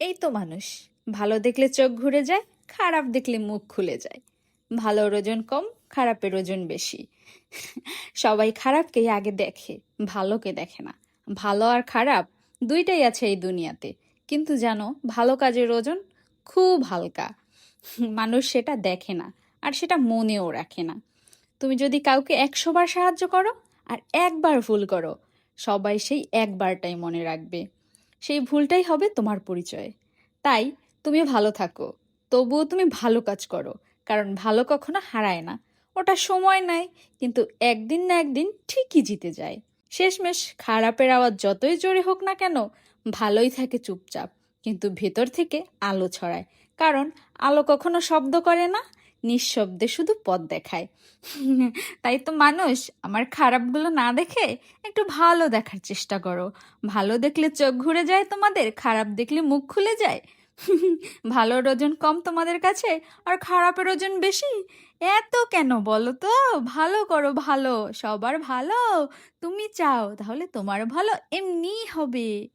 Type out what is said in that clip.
এই তো মানুষ। ভালো দেখলে চোখ ঘুরে যায়, খারাপ দেখলে মুখ খুলে যায়। ভালোর ওজন কম, খারাপের ওজন বেশি। সবাই খারাপকেই আগে দেখে, ভালোকে দেখে না। ভালো আর খারাপ দুইটাই আছে এই দুনিয়াতে। কিন্তু জানো, ভালো কাজের ওজন খুব হালকা। মানুষ সেটা দেখে না, আর সেটা মনেও রাখে না। তুমি যদি কাউকে একশোবার সাহায্য করো, আর একবার ভুল করো, সবাই সেই একবারটাই মনে রাখবে। সেই ভুলটাই হবে তোমার পরিচয়। তাই তুমি ভালো থাকো। তবুও তুমি ভালো কাজ করো, কারণ ভালো কখনো হারায় না। ওটা সময় নেয়, কিন্তু একদিন না একদিন ঠিকই জিতে যায়। শেষমেশ খারাপের আওয়াজ যতই জোরে হোক না কেন, ভালোই থাকে চুপচাপ, কিন্তু ভেতর থেকে আলো ছড়ায়। কারণ আলো কখনো শব্দ করে না নিঃশব্দে শুধু পথ দেখায়। তাই তো মানুষ, আমার খারাপগুলো না দেখে একটু ভালো দেখার চেষ্টা করো। ভালো দেখলে চোখ ঘুরে যায় তোমাদের, খারাপ দেখলে মুখ খুলে যায়। ভালোর ওজন কম তোমাদের কাছে, আর খারাপের ওজন বেশি? এত কেন বলো তো? ভালো করো ভালো, সবার ভালো। তুমি চাও তাহলে তোমার ভালো এমনিই হবে।